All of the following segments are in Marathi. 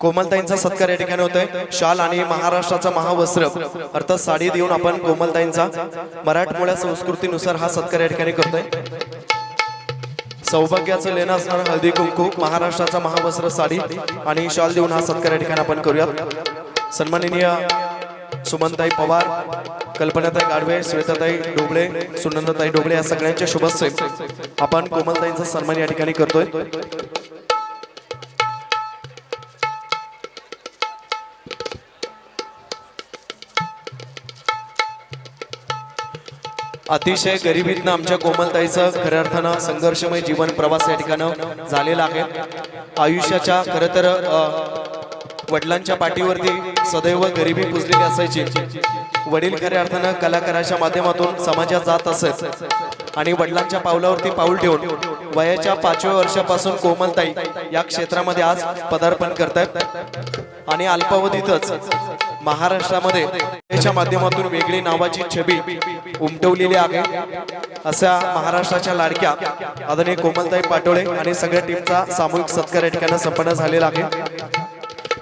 कोमलताईंचा सत्कार या ठिकाणी होतोय. शाल आणि महाराष्ट्राचा महावस्त्र अर्थात साडी देऊन आपण कोमलताईंचा मराठमोळ्या संस्कृतीनुसार हा सत्कार या ठिकाणी करतोय. सौभाग्याचं लेणं असणार हळदी कुंकू महाराष्ट्राचा महावस्त्र साडी आणि शाल देऊन हा सत्कार या ठिकाणी आपण करूयात. सन्माननीय सुमनताई पवार कल्पनाताई गाडवे श्वेताताई डोबळे सुनंदाताई डोबळे या सगळ्यांच्या शुभस्य आपण कोमलताईंचा सन्मान या ठिकाणी करतोय. अतिशय गरिबीतनं आमच्या कोमलताईचं खऱ्या अर्थानं संघर्षमय जीवन प्रवास या ठिकाणं झालेला आहे. आयुष्याच्या खरं तर वडिलांच्या पाठीवरती सदैव गरिबी पुजलेली असायची. वडील खऱ्या अर्थानं कलाकाराच्या माध्यमातून समाजात जात असत. आणि वडिलांच्या पावलावरती पाऊल ठेवून वयाच्या पाचव्या वर्षापासून कोमलताई या क्षेत्रामध्ये आज पदार्पण करतायत आणि अल्पावधीतच महाराष्ट्रामध्ये माध्यमातून वेगळी नावाची छबी उमटवलेली आहे. अशा महाराष्ट्राच्या लाडक्या आदरणीय कोमलताई पाटोळे आणि सगळ्या टीमचा सामूहिक सत्कार या ठिकाणी संपन्न झालेला आहे.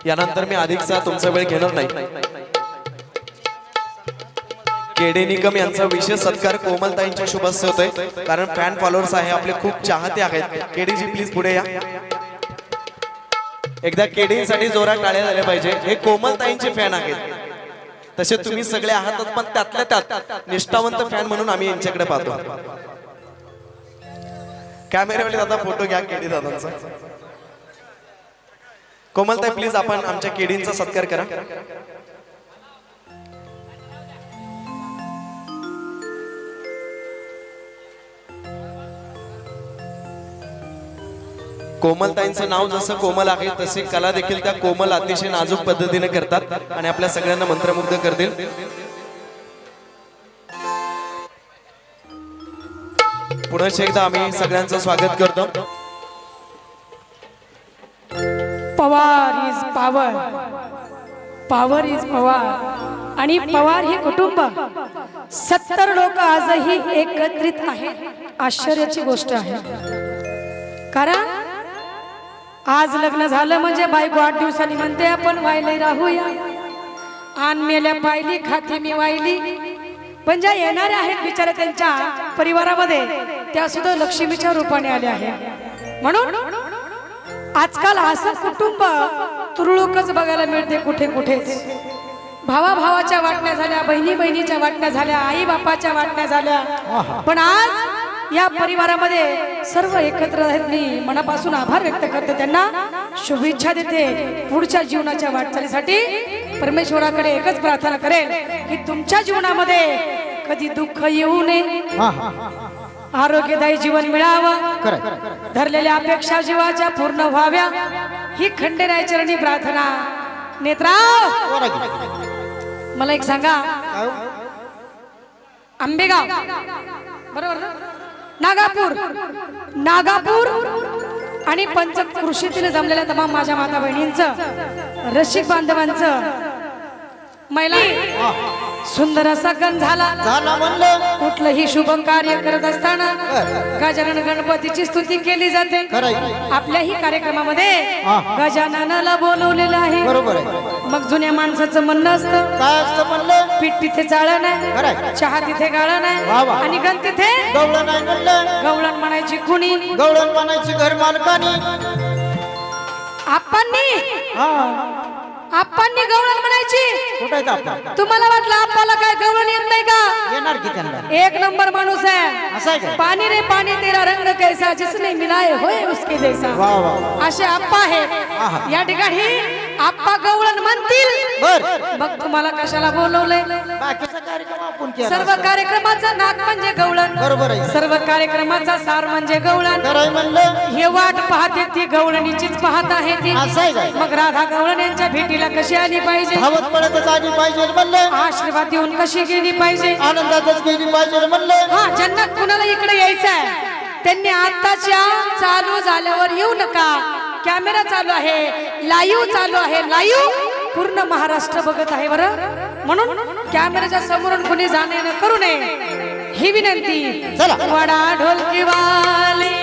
यानंतर मी अधिकचा तुमचा वेळ घेणार नाही. केडे निकम यांचा विशेष सत्कार कोमलताईंच्या शुभस्य होतोय. कारण फॅन फॉलोअर्स आहे आपले खूप चाहते आहेत. केडीजी प्लीज पुढे या. एकदा केडींसाठी जोरात टाळ्या झाल्या पाहिजे. हे कोमलताईंचे फॅन आहेत. तसे तुम्ही सगळे आहातच पण त्यातल्या त्यात निष्ठावंत फॅन म्हणून आम्ही यांच्याकडे पाहतो. कॅमेरावाले दादा फोटो घ्या केडी दादांचा. कोमलताई प्लीज आपण आमच्या केडींचा सत्कार करा. कोमलताईंचं नाव जसं कोमल आहे तसे कला देखील त्या कोमल अतिशय नाजूक पद्धतीने करतात आणि आपल्या सगळ्यांना मंत्रमुग्ध करतील. पुन्हा एकदा आम्ही सगळ्यांचं स्वागत करतो. पवार. इज इज पवार आणि पवार हे कुटुंब. सत्तर लोक आजही एकत्रित आहेत. आश्चर्याची गोष्ट आहे. कारण आज लग्न झालं म्हणजे बायको आठ दिवसांनी म्हणते आपण वायले राहूया. आण मेल्या पाहिली खाती मी वाहिली पण ज्या येणाऱ्या आहेत बिचाऱ्या त्यांच्या परिवारामध्ये त्या सुद्धा लक्ष्मीच्या रूपाने आल्या आहेत. म्हणून आजकाल असं कुटुंब तुरळुकच बघायला मिळते कुठे कुठेच भावा भावाच्या वाटण्या झाल्या बहिणी बहिणीच्या वाटण्या झाल्या आई बापाच्या वाटण्या झाल्या. पण आज या परिवारामध्ये सर्व एकत्र आहेत मी मनापासून आभार व्यक्त करते. त्यांना शुभेच्छा देते. पुढच्या जीवनाच्या वाटचालीसाठी परमेश्वराकडे एकच प्रार्थना करेल की तुमच्या जीवनामध्ये कधी दुःख येऊ नये. आरोग्यदायी जीवन मिळावं. धरलेल्या अपेक्षा जीवाच्या पूर्ण व्हाव्या. ही खंडेराय चरणी प्रार्थना. नेत्राव मला एक सांगा. आंबेगाव. बरोबर नागापूर. नागापूर आणि पंचकृषीतील जमलेल्या तमाम माझ्या माता बहिणींचं रसिक बांधवांचं महिला सुंदर असा गण झाला. झाला म्हणलं. कुठलंही शुभ कार्य करत असताना गजानन गणपतीची स्तुती केली जाते. खरंय. आपल्याही कार्यक्रमामध्ये हा. गजाननाला बोलवलेलं आहे. बरोबर आहे. मग जुन्या माणसाचं म्हणणं असतं. काय असतं म्हणलं? पीठ तिथे चाळण खरंय. आहे चहा तिथे गाळण वा वा. आहे आणि गण तिथे? गवळण नाही म्हणलं. गवळण म्हणायची कुणी गवळण म्हणायची घर मालकानी. हा. आप्पांनी गवळण म्हणायची. कुठं आहेत आपण तुम्हाला वाटलं आप्पाला काय गवळण येत नाही का? येणार की त्यांना? एक नंबर माणूस असं आहे का? पानी रे पानी तेरा रंग कैसा जिसने मिलाए होय उसके जैसा. वा वा असे आप्पा आहे. या ठिकाणी आप्पा गवळण म्हणतील. बर. मग तुम्हाला कशाला बोलवलंय. बाकीचा कार्यक्रम आपण केला सर्व. कार्यक्रमाचा नाक म्हणजे गवळण. बरोबर आहे. सर्व कार्यक्रमाचा सार म्हणजे गवळण. खरंय म्हणलं. हे वाट पाहते ती गवळणीचीच पाहत आहे ती. असं आहे काय? मग राधा गवळण यांच्या भेटीला कशी आली पाहिजे? धावत पडतच आली पाहिजे म्हणलं. आशीर्वाद देऊन कशी गेली पाहिजे? आनंदातच गेली पाहिजे म्हणलं. हा ज्यांना कुणाला इकडे यायचं आहे त्यांनी आताच्या चालू झाल्यावर येऊ नका. कॅमेरा चालू आहे लाईव्ह चालू आहे लाईव्ह पूर्ण महाराष्ट्र बघत आहे बरं. म्हणून कॅमेऱ्याच्या समोरून कुणी जाणे करू नये. ही विनंती. चला. वडा ढोलकी वाले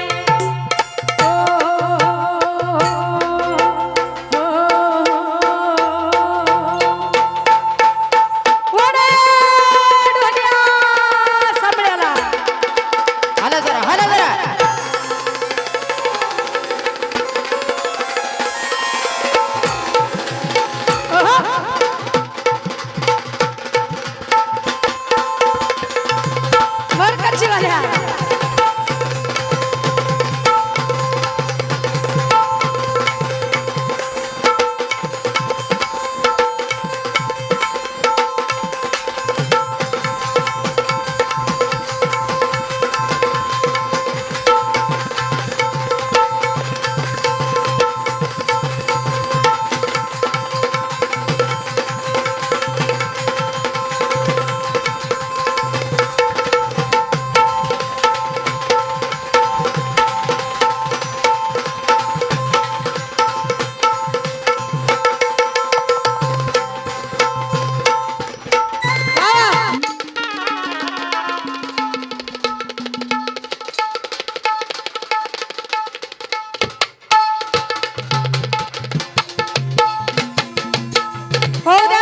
ও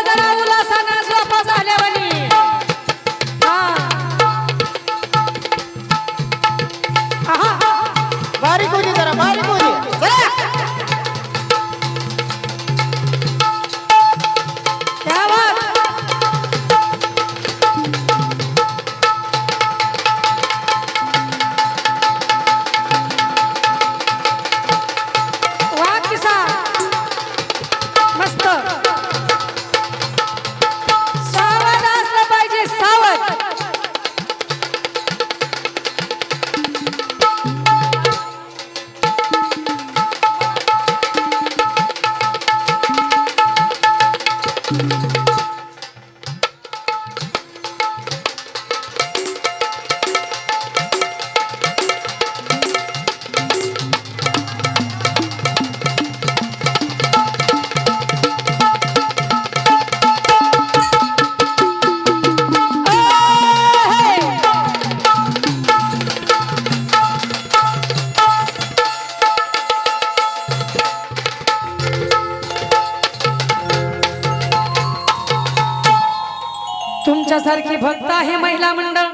भक्त आहे महिला मंडळ.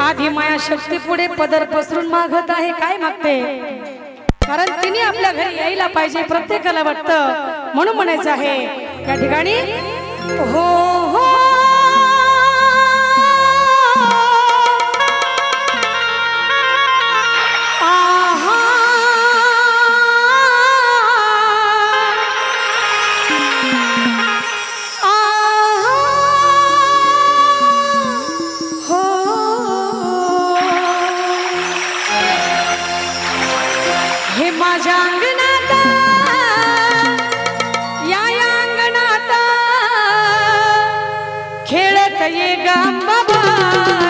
आधी माया शक्ती पुढे पदर पसरून मागत आहे काय मागते? कारण तिने आपल्या घरी यायला पाहिजे प्रत्येकाला वाटतं. म्हणून म्हणायचं आहे या ठिकाणी हो ये गम बाबा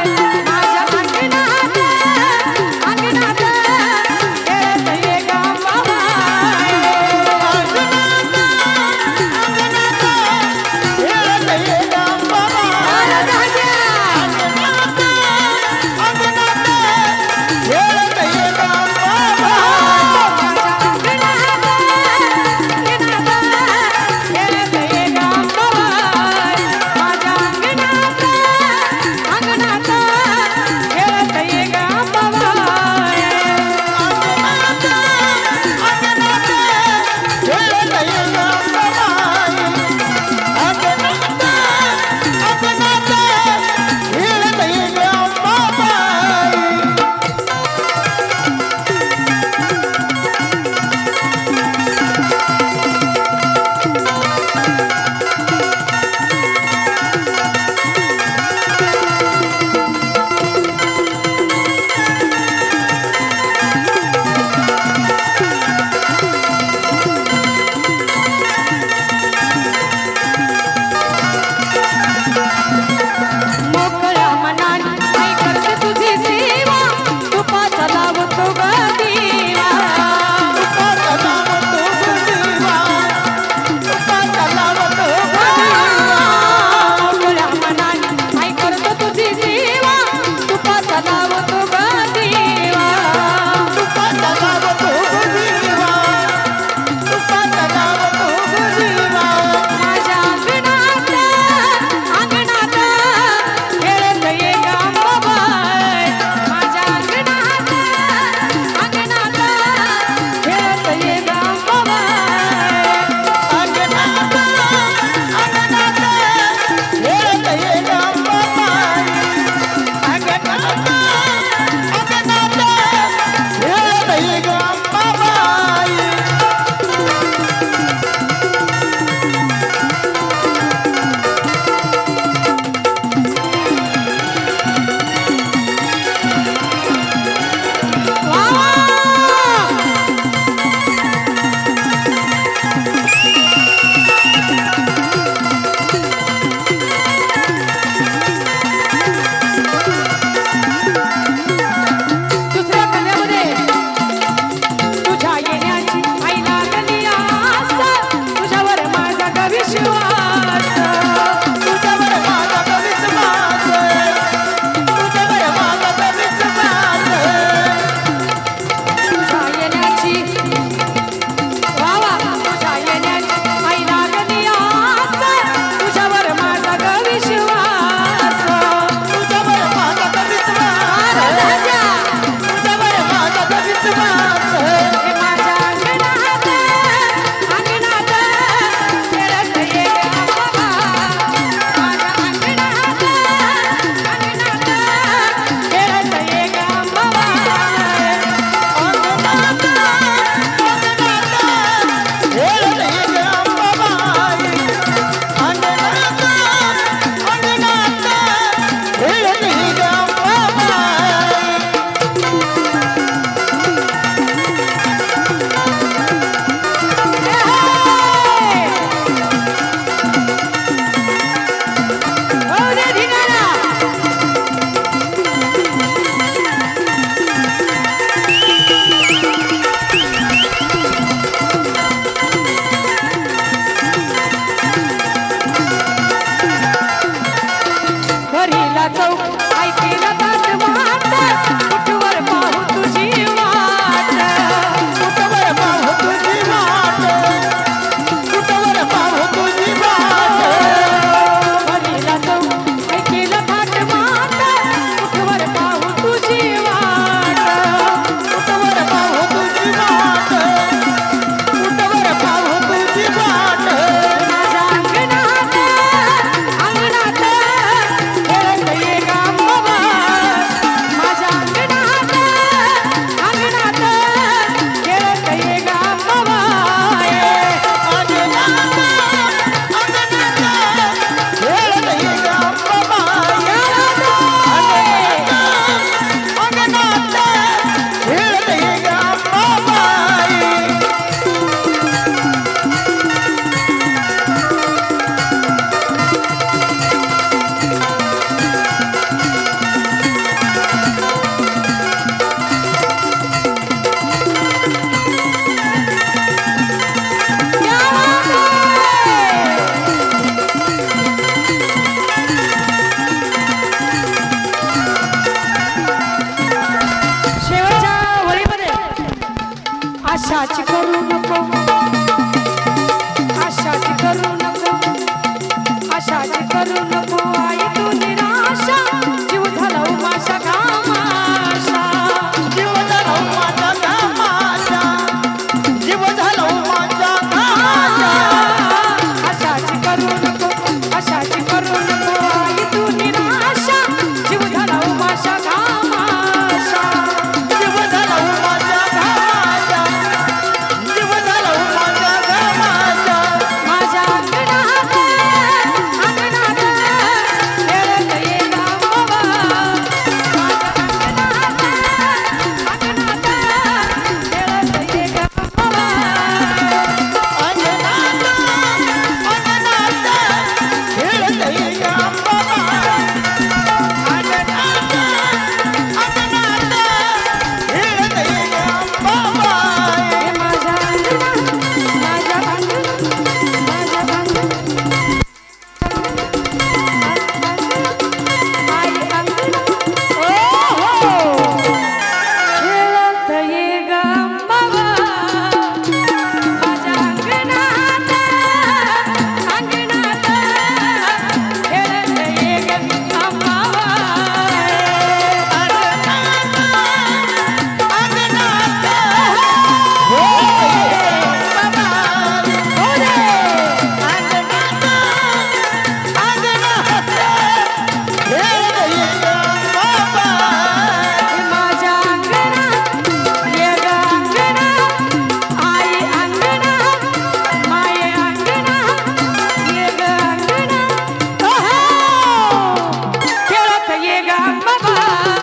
आशाची करू नको